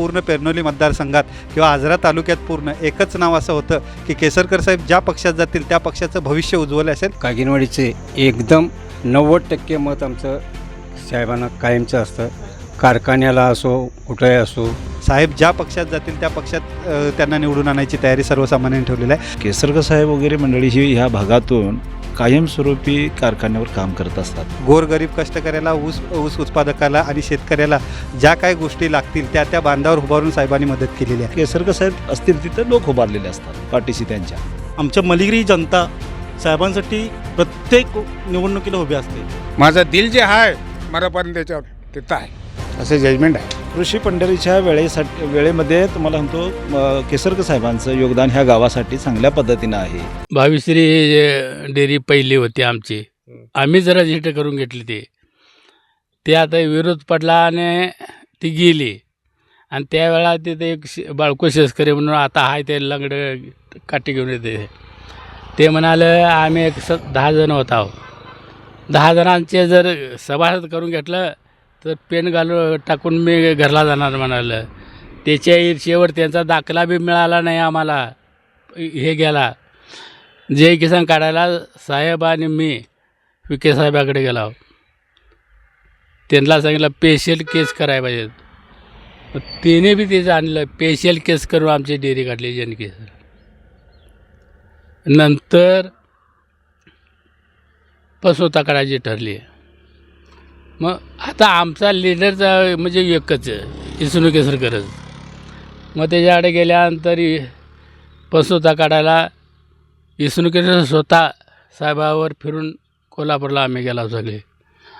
पूर्ण पेरनोली मतदारसंघात किंवा आजरा तालुक्यात पूर्ण एकच नाव असं होतं की केसरकर साहेब ज्या पक्षात जातील त्या पक्षाचं भविष्य उज्ज्वल असेल? कागिनवाडीचे एकदम नव्वद टक्के मत आमचं साहेबांना कायमचं असतं. कारखान्याला असो कुठेही असो. साहेब ज्या पक्षात जातील त्या पक्षात त्यांना निवडून आणायची तयारी सर्वसामान्यांनी ठेवलेली आहे. केसरकर साहेब वगैरे मंडळी ही ह्या भागातून कायमस्वरूपी कारखान्यावर काम करत असतात. गोरगरीब कष्टकऱ्याला ऊस ऊस उत्पादकाला आणि शेतकऱ्याला ज्या काही गोष्टी लागतील त्या त्या बांधावर उभारून साहेबांनी मदत केलेली आहे. केसरकर साहेब असतील तिथं लोक उभारलेले असतात पाठीशी त्यांच्या. आमच्या मलिगिरी जनता साहेबांसाठी प्रत्येक निवडणुकीला उभी असते. माझं दिल जे आहे मरापर्यंत त्याच्यावर तिथं आहे. असं जजमेंट आहे. कृषी पंढरीच्या वेळेसाठी वेळेमध्ये तुम्हाला म्हणतो केसरकर साहेबांचं योगदान ह्या गावासाठी चांगल्या पद्धतीनं आहे. भाविश्री डेअरी पहिली होती आमची आम्ही जरा झिट करून घेतली ते. ते आता विरोध पडला आणि ती गेली. आणि त्यावेळा तिथे एक शे- बाळको शेतकरी म्हणून आता आहे ते लंगड काठी घेऊन येते. ते म्हणाले आम्ही एक स दहा जण होत आहो दहा जणांचे जर सभासद करून घेतलं तर पेन घालू टाकून मी घरला जाणार म्हणालं. त्याच्या ईर्षेवर त्यांचा दाखला बी मिळाला नाही आम्हाला हे गेला. जय किसान काढायला साहेब आणि मी विके साहेबाकडे गेला. त्यांना सांगितलं पेशल केस करायला पाहिजेत तिने बी त्याचं आणलं पेशल केस करून आमची डेअरी काढली जन केस नंतर पसोता काढायची ठरली. मग आता आमचा लिडरचा म्हणजे एकच आहे इसनू केसर करत. मग त्याच्याकडे गेल्यानंतर पसोता काढायला इसनुकेश्वर स्वतः साहेबावर फिरून कोल्हापूरला आम्ही गेला सगळे.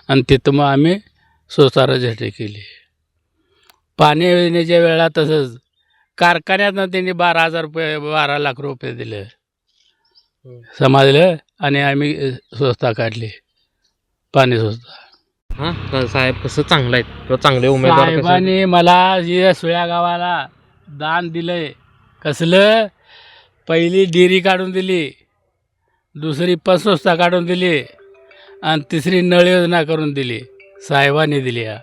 आणि तिथं मग आम्ही स्वतः झेटे केली. पाणी येण्याच्या वेळा तसंच कारखान्यातनं त्यांनी बारा हजार रुपये बारा लाख रुपये दिले. समाजलं आणि आम्ही स्वस्ता काढली. पाणी स्वस्ता. हां? का- साहेब कसं चांगलं आहेत? किंवा चांगले उमेदवार कसे आहेत? साहेबांनी मला या सुळ्या गावाला दान दिलंय कसलं? पहिली डेअरी काढून दिली दुसरी पसोस्ता काढून दिली आणि तिसरी नळ योजना करून दिली. साहेबांनी दिली या.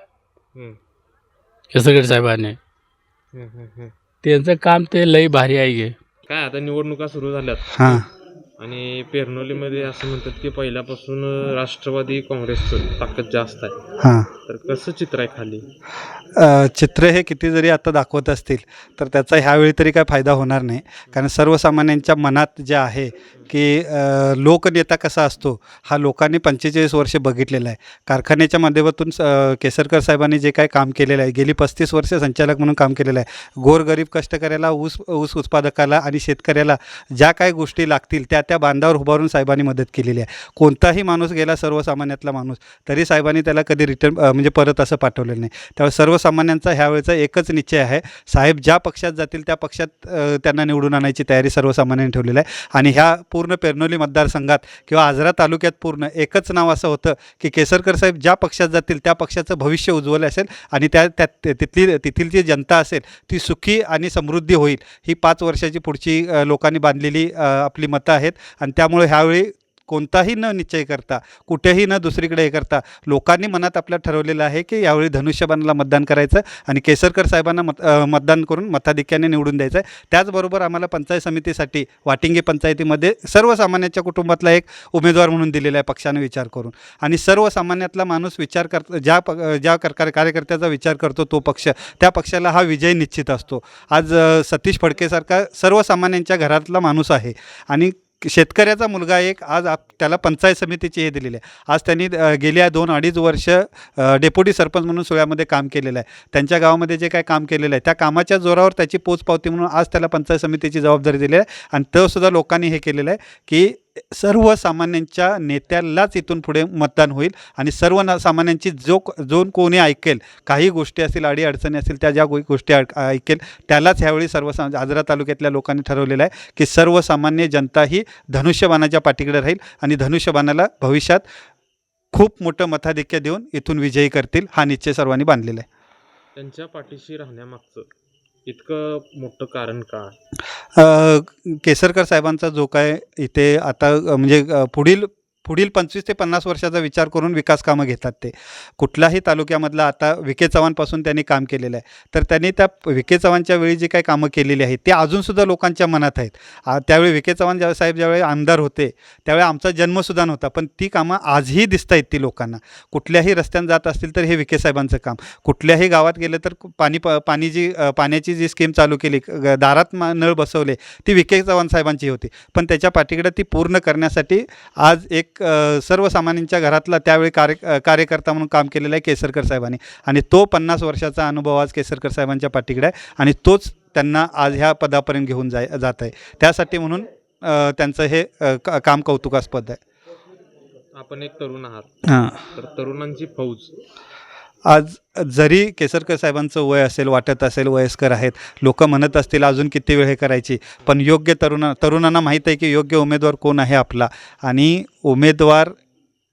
हम्म, केसरगड साहेबांनी? हम्म, हम्म, हम्म. त्यांचं काम ते लई भारी आहे गे. काय आता निवडणुका सुरू झाल्यात. हां. आणि पेरनोलीमध्ये असं म्हणतात की पहिल्यापासून राष्ट्रवादी काँग्रेसचं ताकद जास्त आहे. हां. तर कसं चित्र आहे खाली? अ, चित्र हे किती जरी आता दाखवत असतील तर त्याचा ह्यावेळी तरी काय फायदा होणार नाही. कारण सर्वसामान्यांच्या मनात जे आहे की लोकनेता कसा असतो हा लोकांनी पंचेचाळीस वर्ष बघितलेला आहे. कारखान्याच्या माध्यमातून केसरकर साहेबांनी जे काय काम केलेलं आहे गेली पस्तीस वर्ष संचालक म्हणून काम केलेलं आहे. गोरगरीब कष्टकऱ्याला ऊस ऊस उत्पादकाला आणि शेतकऱ्याला ज्या काय गोष्टी लागतील त्या त्या बांधावर उभारून साहेबांनी मदत केलेली आहे. कोणताही माणूस गेला सर्वसामान्यातला माणूस तरी साहेबांनी त्याला कधी रिटर्न म्हणजे परत असं पाठवलेलं नाही. त्यामुळे सर्वसामान्यांचा ह्यावेळेचा एकच निश्चय आहे साहेब ज्या पक्षात जातील त्या पक्षात त्यांना निवडून आणायची तयारी सर्वसामान्यांनी ठेवलेली आहे. आणि ह्या पूर्ण पेरनोली मतदारसंघात किंवा आजरा तालुक्यात पूर्ण एकच नाव असं होतं की केसरकर साहेब ज्या पक्षात जातील त्या पक्षाचं भविष्य उज्ज्वल असेल आणि त्या त्यात तिथली तिथली जी जनता असेल ती सुखी आणि समृद्धी होईल. ही पाच वर्षाची पुढची लोकांनी बांधलेली आपली मतं आहेत. आणि त्यामुळे ह्यावेळी कोणताही न निश्चय करता कुठेही न दुसरीकडे हे करता लोकांनी मनात आपल्या ठरवलेलं आहे की यावेळी धनुष्यबाणाला मतदान करायचं आणि केसरकर साहेबांना मत मतदान करून मताधिक्याने निवडून द्यायचं. आहे त्याचबरोबर आम्हाला पंचायत समितीसाठी वाटिंगे पंचायतीमध्ये सर्वसामान्यांच्या कुटुंबातला एक उमेदवार म्हणून दिलेला आहे पक्षाने विचार करून. आणि सर्वसामान्यातला माणूस विचार कर ज्या प ज्या कर कार्यकर्त्याचा विचार करतो तो पक्ष त्या पक्षाला हा विजय निश्चित असतो. आज सतीश फडकेसारखा सर्वसामान्यांच्या घरातला माणूस आहे आणि शेतकऱ्याचा मुलगा एक आज आप त्याला पंचायत समितीची हे दिलेली आहे. आज त्यांनी गेल्या दोन अडीच वर्ष डेप्युटी सरपंच म्हणून सोहळ्यामध्ये काम केलेलं आहे. त्यांच्या गावामध्ये जे काय काम केलेलं आहे त्या कामाच्या जोरावर त्याची पोचपावती म्हणून आज त्याला पंचायत समितीची जबाबदारी दिली आहे. आणि तोसुद्धा लोकांनी हे केलेलं आहे की सर्वसामान्यांच्या नेत्यालाच इथून पुढे मतदान होईल आणि सर्व सामान्यांची जो जो कोणी ऐकेल काही गोष्टी असतील अडी अडचणी असतील त्या ज्या गोष्टी ऐक- ऐकेल त्यालाच ह्यावेळी सर्वसा आजरा तालुक्यातल्या लोकांनी ठरवलेलं आहे की सर्वसामान्य जनता ही धनुष्यबाणाच्या पाठीकडे राहील आणि धनुष्यबाणाला भविष्यात खूप मोठं मताधिक्य देऊन इथून विजयी करतील हा निश्चय सर्वांनी बांधलेला आहे. त्यांच्या पाठीशी राहण्यामागचं. इतकं मोठं कारण का? अ, केसरकर साहेबांचा जो काय इथे आता अ, म्हणजे अ, पुढील पुढील पंचवीस ते पन्नास वर्षाचा विचार करून विकास कामं घेतात ते. कुठल्याही तालुक्यामधलं आता विखे चव्हाणपासून त्यांनी काम केलेलं आहे. तर त्यांनी त्या विखे चव्हाणच्या वेळी जी काही कामं केलेली आहेत ते अजूनसुद्धा लोकांच्या मनात आहेत. त्यावेळी विखे चव्हाण ज्या साहेब ज्यावेळी आमदार होते त्यावेळी आमचा जन्मसुद्धा नव्हता पण ती कामं आजही दिसत आहेत ती लोकांना. कुठल्याही रस्त्यानं जात असतील तर हे विखे साहेबांचं काम. कुठल्याही गावात गेलं तर पाणी प पाणी जी पाण्याची जी स्कीम चालू केली दारात नळ बसवले ती विखे चव्हाण साहेबांची होती. पण त्याच्या पाठीकडे ती पूर्ण करण्यासाठी आज एक सर्वसामान्यांच्या घरातला त्यावेळी कार्य कार्यकर्ता म्हणून काम केलेलं आहे केसरकर साहेबांनी. आणि तो पन्नास वर्षाचा अनुभव आज केसरकर साहेबांच्या पाठीकडे आहे आणि तोच त्यांना आज ह्या पदापर्यंत घेऊन जाय जात आहे. त्यासाठी म्हणून त्यांचं हे काम कौतुकास्पद आहे. आपण एक तरुण आहात. तर तरुणांची फौज. आज जरी केसरकर साहेबांचं वय असेल वाटत असेल वयस्कर आहेत लोक म्हणत असतील अजून किती वेळ हे करायची? पण योग्य तरुणा तरुणांना माहीत आहे की योग्य उमेदवार कोण आहे आपला? आणि उमेदवार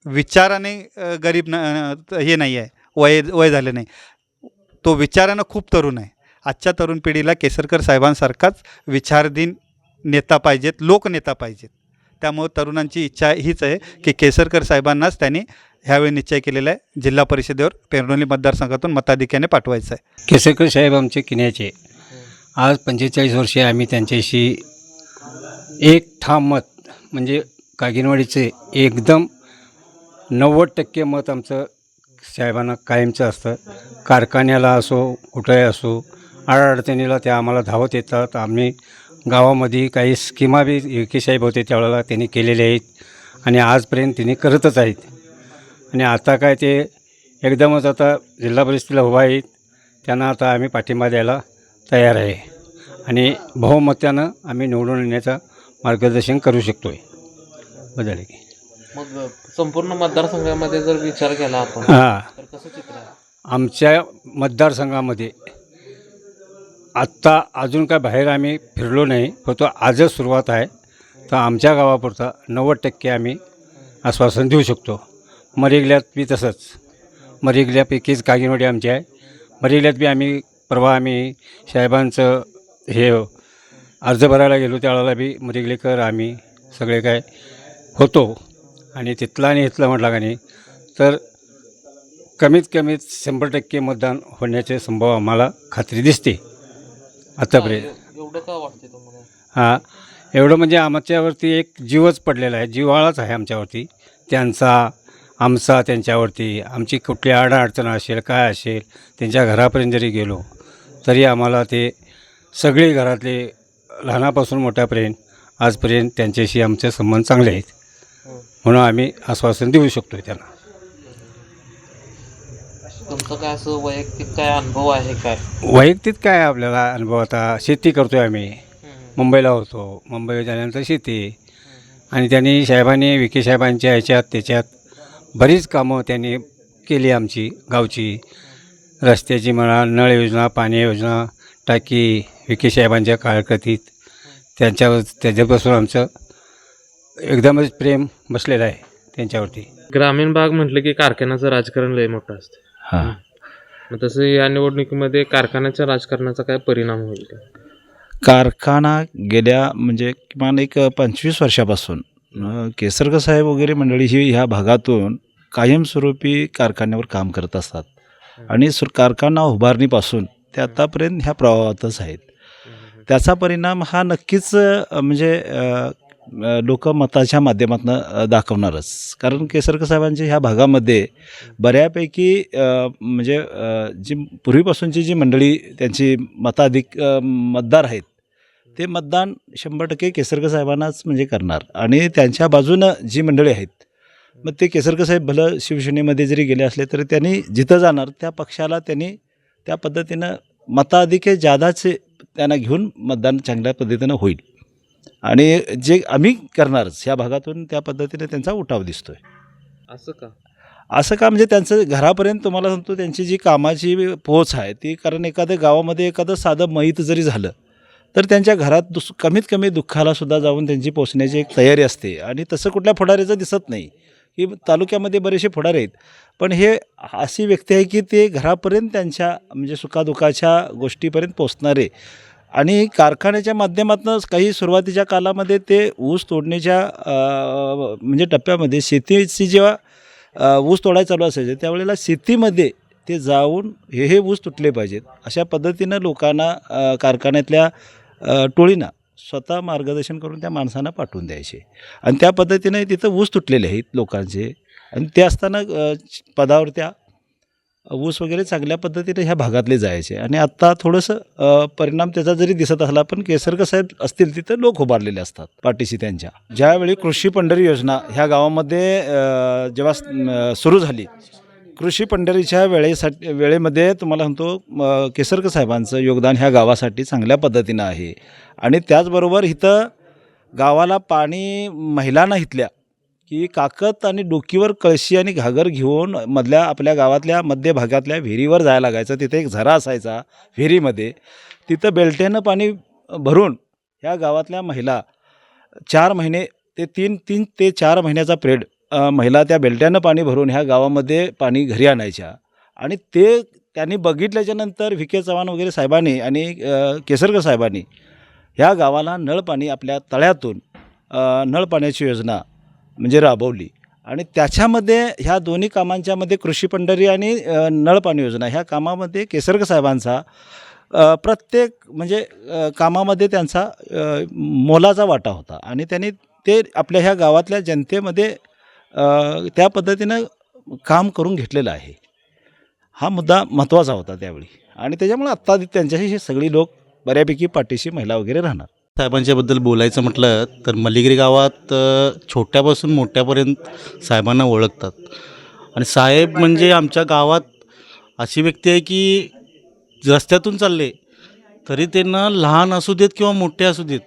विचाराने गरीब न हे नाही आहे वय वय झालं नाही. तो विचारानं खूप तरुण आहे. आजच्या तरुण पिढीला केसरकर साहेबांसारखाच विचारधीन नेता पाहिजेत लोकनेता पाहिजेत. त्यामुळं तरुणांची इच्छा हीच आहे की केसरकर साहेबांनाच त्यांनी ह्यावेळी निश्चय केलेला आहे. जिल्हा परिषदेवर पेरणोली मतदारसंघातून मताधिक्याने पाठवायचं आहे. केसेकर साहेब आमचे किन्याचे. आज पंचेचाळीस वर्षे आम्ही त्यांच्याशी एक ठाम मत म्हणजे कागिनवाडीचे एकदम नव्वद टक्के मत आमचं साहेबांना कायमचं असतं. कारखान्याला असो कुठंही असो अडचणीला ते आम्हाला धावत येतात. आम्ही गावामध्ये काही स्कीमा बी विखे साहेब होते त्यावेळेला त्यांनी केलेल्या आहेत आणि आजपर्यंत त्यांनी करतच आहेत. आणि आता काय ते एकदमच आता जिल्हा परिषदेला उभा आहेत त्यांना आता आम्ही पाठिंबा द्यायला तयार आहे. आणि बहुमत्यानं आम्ही निवडून येण्याचं मार्गदर्शन करू शकतो आहे बदल की मग संपूर्ण मतदारसंघामध्ये जर विचार केला आपण हां. तर कसं चित्र आहे? आमच्या मतदारसंघामध्ये आत्ता अजून काय बाहेर आम्ही फिरलो नाही फक्त आजच सुरुवात आहे. तर आमच्या गावापुरता नव्वद टक्के आम्ही आश्वासन देऊ शकतो. मरेगल्यात बी तसंच. मरेगल्यापैकीच कागिनवाडी आमची आहे. मरेगल्यात बी आम्ही परवा आम्ही साहेबांचं हे अर्ज भरायला गेलो त्यावेळेला बी मरेगलेकर आम्ही सगळे काय होतो. आणि तिथला आणि इथला म्हटला का नाही तर कमीत कमीत शंभर टक्के मतदान होण्याचे संभव आम्हाला खात्री दिसते. आतापर्यंत. एवढं का वाटते हां एवढं म्हणजे आमच्यावरती एक जीवच पडलेला आहे. जिव्हाळाच आहे आमच्यावरती. त्यांचा आमचा त्यांच्यावरती आमची कुठली अडचण असेल काय असेल त्यांच्या घरापर्यंत जरी गेलो तरी आम्हाला ते सगळे घरातले लहानापासून मोठ्यापर्यंत आजपर्यंत त्यांच्याशी आमचे संबंध चांगले आहेत. म्हणून आम्ही आश्वासन देऊ शकतो त्यांना. तुमचं काय असं वैयक्तिक काय अनुभव आहे काय? वैयक्तिक काय आपल्याला अनुभव आता? शेती करतो आहे आम्ही. मुंबईला होतो. मुंबईला गेल्यानंतर शेती. आणि त्यांनी साहेबांनी विखे साहेबांच्या ह्याच्यात त्याच्यात बरीच कामं त्यांनी केली आमची गावची. रस्त्याची म्हणा नळ योजना पाणी योजना टाकी विखे साहेबांच्या काळकतीत त्यांच्यावर त्याच्यापासून आमचं एकदमच प्रेम बसलेलं आहे त्यांच्यावरती. ग्रामीण भाग म्हटलं की कारखान्याचं राजकारण लय मोठं असतं. हां. मग तसं या निवडणुकीमध्ये कारखान्याच्या राजकारणाचा काय परिणाम होईल का? कारखाना गेल्या म्हणजे किमान एक पंचवीस वर्षापासून केसरकर साहेब वगैरे मंडळी ही ह्या भागातून कायमस्वरूपी कारखान्यावर काम करत असतात. आणि सुर कारखाना उभारणीपासून ते आतापर्यंत ह्या प्रवाहातच आहेत. त्याचा परिणाम हा नक्कीच म्हणजे लोक मताच्या माध्यमातून दाखवणारच. कारण केसरकर साहेबांच्या ह्या भागामध्ये बऱ्यापैकी म्हणजे जी पूर्वीपासूनची जी मंडळी त्यांची मताधिक मतदार आहेत ते मतदान शंभर टक्के केसरकर साहेबांनाच म्हणजे करणार. आणि त्यांच्या बाजूनं जी मंडळी आहेत मग ते केसरकर साहेब भलं शिवसेनेमध्ये जरी गेले असले तरी त्यांनी जिथं जाणार त्या पक्षाला त्यांनी त्या पद्धतीनं मताधिक जादाचे त्यांना घेऊन मतदान चांगल्या पद्धतीनं होईल. आणि जे आम्ही करणारच ह्या भागातून त्या पद्धतीने त्यांचा उठाव दिसतोय. असं का? असं का म्हणजे त्यांचं घरापर्यंत तुम्हाला सांगतो त्यांची जी कामाची पोच आहे ती कारण एखाद्या गावामध्ये एखादं साधं मैत जरी झालं तर त्यांच्या घरात दुस कमीत कमी दुःखाला सुद्धा जाऊन त्यांची पोचण्याची एक तयारी असते. आणि तसं कुठल्या फुडाऱ्याचं दिसत नाही की तालुक्यामध्ये बरेचसे फुडारे आहेत पण हे अशी व्यक्ती आहे की ते घरापर्यंत त्यांच्या म्हणजे सुखादुखाच्या गोष्टीपर्यंत पोचणारे आणि कारखान्याच्या माध्यमातूनच काही सुरुवातीच्या कालामध्ये ते ऊस तोडण्याच्या म्हणजे टप्प्यामध्ये शेतीची जेव्हा ऊस तोडायला चालू असायचे त्यावेळेला शेतीमध्ये ते जाऊन हे हे ऊस तुटले पाहिजेत. अशा पद्धतीनं लोकांना कारखान्यातल्या टोळींना स्वतः मार्गदर्शन करून त्या माणसांना पाठवून द्यायचे. आणि त्या पद्धतीने तिथं ऊस तुटलेले आहेत लोकांचे. आणि ते असताना पदावर त्या ऊस वगैरे चांगल्या पद्धतीने ह्या भागातले जायचे. आणि आत्ता थोडंसं परिणाम त्याचा जरी दिसत असला पण केसरकर साहेब असतील तिथं लोक उभारलेले असतात पाठीशी त्यांच्या. ज्यावेळी कृषी पंढरी योजना ह्या गावामध्ये जेव्हा सुरू झाली कृषी पंढरीच्या वेळेसाठी वेळेमध्ये तुम्हाला म्हणतो अ, केसरकर साहेबांचं योगदान ह्या गावासाठी चांगल्या पद्धतीनं आहे. आणि त्याचबरोबर इथं गावाला पाणी महिलांना इथल्या की काकत आणि डोकीवर कळशी आणि घागर घेऊन मधल्या आपल्या गावातल्या मध्य भागातल्या विहिरीवर जायला लागायचं. तिथे एक झरा असायचा विहिरीमध्ये. तिथं बेलट्यानं पाणी भरून ह्या गावातल्या महिला चार महिने ते तीन तीन ते चार महिन्याचा पिरियड महिला त्या बेलट्यानं पाणी भरून ह्या गावामध्ये पाणी घरी आणायच्या. आणि ते त्यांनी बघितल्याच्यानंतर व्ही के चव्हाण वगैरे साहेबांनी आणि केसरकर साहेबांनी ह्या गावाला नळपाणी आपल्या तळ्यातून नळपाण्याची योजना म्हणजे राबवली. आणि त्याच्यामध्ये ह्या दोन्ही कामांच्यामध्ये कृषी पंढरी आणि नळपाणी योजना ह्या कामामध्ये केसरकर साहेबांचा प्रत्येक म्हणजे कामामध्ये त्यांचा मोलाचा वाटा होता. आणि त्यांनी ते आपल्या ह्या गावातल्या जनतेमध्ये त्या पद्धतीनं काम करून घेतलेलं आहे. हा मुद्दा महत्त्वाचा होता त्यावेळी. आणि त्याच्यामुळे आत्ता त्यांच्याशी हे सगळी लोक बऱ्यापैकी पाठीशी महिला वगैरे राहणार. साहेबांच्याबद्दल बोलायचं म्हटलं तर मल्लिगिरी गावात छोट्यापासून मोठ्यापर्यंत साहेबांना ओळखतात. आणि साहेब म्हणजे आमच्या गावात अशी व्यक्ती आहे की रस्त्यातून चालले तरी त्यांना लहान असू देत किंवा मोठे असू देत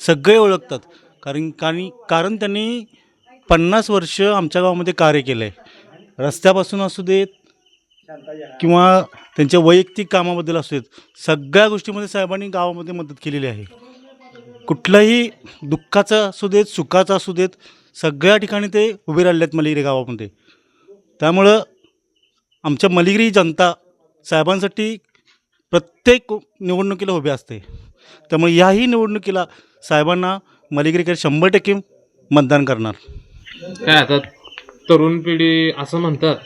सगळे ओळखतात. कारण कारण कारण त्यांनी पन्नास वर्ष आमच्या गावामध्ये कार्य केलं आहे रस्त्यापासून असू देत किंवा त्यांच्या वैयक्तिक कामाबद्दल असू देत सगळ्या गोष्टीमध्ये साहेबांनी गावामध्ये मदत केलेली आहे. कुठलंही दुःखाचं असू देत सुखाचं असू देत सगळ्या ठिकाणी ते उभे राहिले आहेत मलिगिरी गावामध्ये. त्यामुळं आमच्या मलिगिरी जनता साहेबांसाठी प्रत्येक निवडणुकीला उभे असते. त्यामुळे याही निवडणुकीला साहेबांना मलिगिरीकर शंभर टक्के मतदान करणार. काय आता तरुण पिढी असं म्हणतात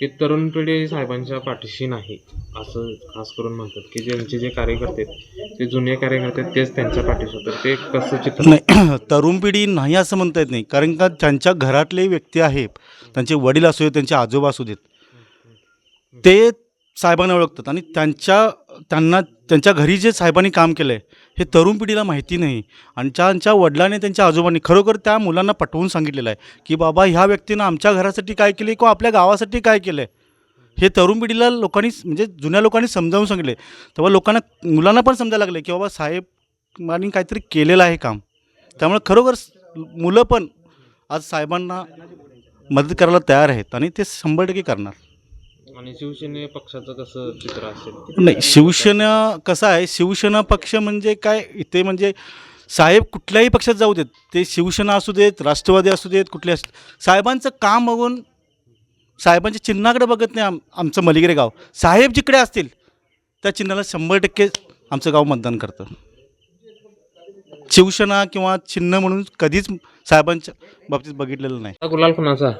की तरुण पिढी साहेबांच्या पाठीशी नाही. असं खास करून म्हणतात की ज्यांचे जे कार्यकर्ते आहेत, ते जुने कार्यकर्ते आहेत, तेच त्यांच्या पाठीशी होतात ते कसं चित्र नाही तरुण पिढी नाही असं म्हणता येत नाही. कारण का ज्यांच्या घरातले व्यक्ती आहेत त्यांचे वडील असू देत त्यांचे आजोबा असू देत ते साहेबांना ओळखतात. आणि त्यांच्या त्यांना त्यांच्या घरी जे साहेबांनी काम केलं आहे हे तरुण पिढीला माहिती नाही. आणि त्यांच्या वडिलांनी त्यांच्या आजोबांनी खरोखर त्या मुलांना पटवून सांगितलेलं आहे की बाबा ह्या व्यक्तीनं आमच्या घरासाठी काय केले किंवा आपल्या गावासाठी काय केलं आहे हे तरुण पिढीला लोकांनी म्हणजे जुन्या लोकांनी समजावून सांगितले तेव्हा लोकांना मुलांना पण समजायला लागले की बाबा साहेबांनी काहीतरी केलेलं आहे काम. त्यामुळे खरोखर मुलं पण आज साहेबांना मदत करायला तयार आहेत आणि ते शंभर टक्के करणार. आणि शिवसेने पक्षाचं कसं चित्र असेल? नाही शिवसेना कसं आहे शिवसेना पक्ष म्हणजे काय इथे म्हणजे साहेब कुठल्याही पक्षात जाऊ देत. ते शिवसेना असू देत राष्ट्रवादी असू देत कुठले असू साहेबांचं काम बघून साहेबांच्या चिन्हाकडे बघत नाही आम आमचं मलिगिरे गाव. साहेब जिकडे असतील त्या चिन्हाला शंभर टक्के आमचं गाव मतदान करतं. शिवसेना किंवा चिन्ह म्हणून कधीच साहेबांच्या बाबतीत बघितलेलं नाही. गुलाल कुणाचा?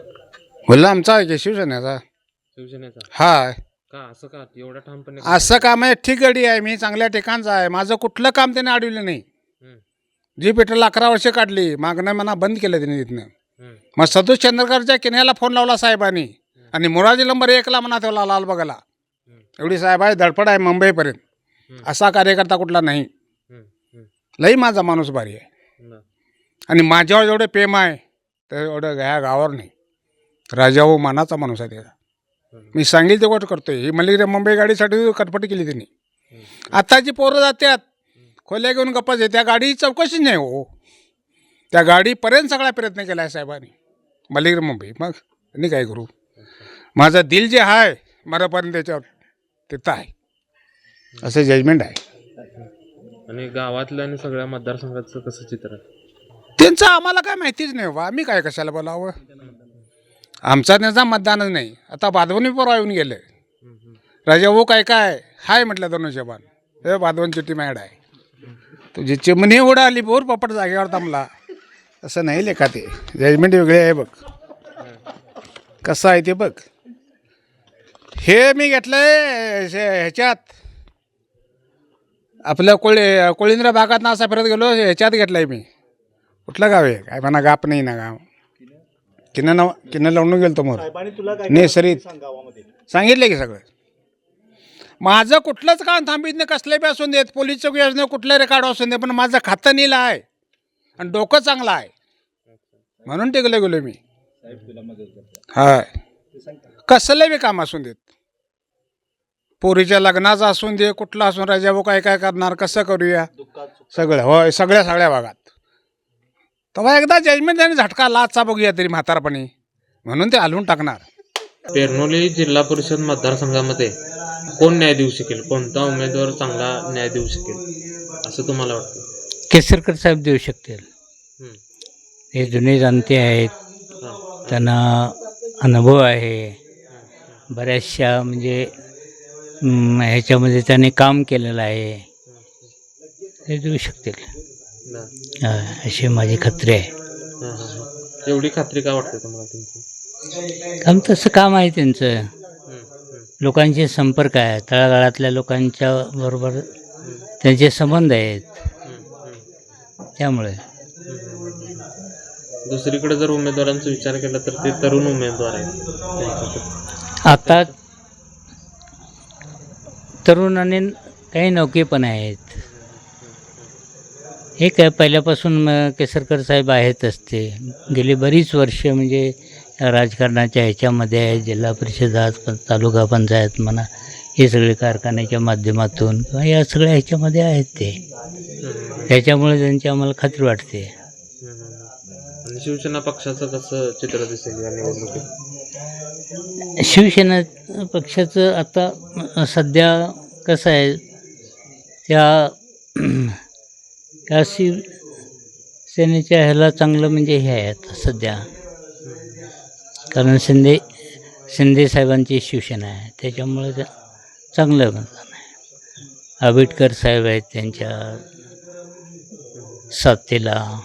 बोलला आमचा आहे की शिवसेनेचा. शिवसेनेचा. हा का? असं का? एवढा ठामपणे असं काम आहे ठीक गडी आहे मी चांगल्या ठिकाणचं आहे. माझं कुठलं काम त्याने अडवलं नाही. हम्म. जी पेट्रोल अकरा वर्ष काढली मागणं म्हणा बंद केलं त्याने तिथनं हम्म. मग सतोष चंद्रकरच्या किन्याला फोन लावला साहेबांनी. आणि मुराजी नंबर एकला म्हणा त्याला लाल बघायला. एवढी साहेब आहे धडपड आहे मुंबईपर्यंत. हम्म. असा कार्यकर्ता कुठला नाही. हम्म, हम्म. लई माझा माणूस भारी आहे. बरं. आणि माझ्यावर जेवढे प्रेम आहे तर एवढं ह्या गावावर नाही. राजा हो मानाचा माणूस आहे त्याचा. मी सांगेल ते गोष्ट करतोय. ही मल्लिगिरी मुंबई गाडीसाठी कटपटी केली त्यांनी आत्ताची पोरं जात्यात खोल्या घेऊन गप्पा त्या गाडी चौकशीच नाही हो. त्या गाडीपर्यंत सगळा प्रयत्न केला आहे साहेबांनी मल्लिगिरी मुंबई मग त्यांनी काय करू? माझं दिल जे आहे मरापर्यंत त्याच्यावर तिथं आहे. असं जजमेंट आहे. आणि गावातलं आणि सगळ्या मतदारसंघाचं कसं चित्र? आहे त्यांचं आम्हाला काय माहितीच नाही बा आम्ही काय कशाला बोलावं? आमचा त्यांचा मतदानच नाही. आता बाधवणी परवा येऊन गेले. राजा ओ काय काय? हाय म्हटलं दोन हे बाधवन चिठ्ठी मॅड आहे. तुझी चिमणी उडाली बोर पोपट जागेवर थांबला. असं नाही लेखा ते. जजमेंट वेगळे आहे बघ. कसं आहे ते बघ. हे मी घेतलंय शे- ह्याच्यात. आपल्या कोळी कोळींद्र भागात ना असा फिरत गेलो ह्याच्यात घेतलाय मी. कुठलं गाव आहे? काय म्हणा गाप नाही ना गाव. किन्न नाव किन्न लावून गेलो मोर. नेसरीत सांगितलं की सगळं. माझं कुठलंच काम थांबित नाही कसले बी असून देत. पोलीस चौकी असून दे कुठलं रेकॉर्ड असून दे पण माझं खातं नीलं आहे. आणि डोकं चांगलं आहे. म्हणून टिकलं गेलो मी. हा कसलं बी काम असून देत. पोरीच्या लग्नाचं असून दे कुठलं असून राजाभाऊ काय काय करणार कसं करूया? सगळं होय सगळ्या सगळ्या भागात. तेव्हा एकदा जजमेंट त्याने झटका लाचचा बघूया तरी म्हातारपणी. म्हणून ते हलवून टाकणार. पेरनोली जिल्हा परिषद मतदारसंघामध्ये कोण न्याय देऊ शकेल? कोणता उमेदवार चांगला न्याय देऊ शकेल? असं तुम्हाला वाटतं? केसरकर साहेब देऊ शकतील. हे जुने जाणते आहेत. हां. त्यांना अनुभव आहे. बऱ्याचशा म्हणजे ह्याच्यामध्ये त्याने काम केलेलं आहे. ते देऊ शकतील. हा, अशी माझी खात्री आहे. हां, हां, हां. एवढी खात्री का वाटते तुम्हाला त्यांची? काम तसं काम आहे त्यांचं. हम्म, हम्म, लोकांचे संपर्क आहे. तळागाळातल्या लोकांच्या बरोबर त्यांचे संबंध आहेत. हम्म, हम्म. त्यामुळे. दुसरीकडे जर उमेदवारांचा विचार केला तर ते तरुण उमेदवार आहेत. त्यांच्याकडे. आता तरुण आणि काही नौके पण आहेत. हे काय पहिल्यापासून म- केसरकर साहेब आहेतच ते गेली बरीच वर्ष म्हणजे राजकारणाच्या ह्याच्यामध्ये आहे जिल्हा परिषदात पण तालुका पंचायत म्हणा हे सगळे कारखान्याच्या माध्यमातून किंवा या सगळ्या ह्याच्यामध्ये आहेत ते. त्याच्यामुळे त्यांची आम्हाला खात्री वाटते. आणि शिवसेना पक्षाचं कसं चित्र दिसेल या निवडणुकीत? शिवसेना पक्षाचं आता सध्या कसं आहे त्या त्या शिवसेनेच्या ह्याला चांगलं म्हणजे हे आहे आता सध्या. कारण शिंदे शिंदे साहेबांची शिवसेना आहे. त्याच्यामुळे चांगलं मतदान आहे. आंबेडकर साहेब आहेत त्यांच्या साथीला.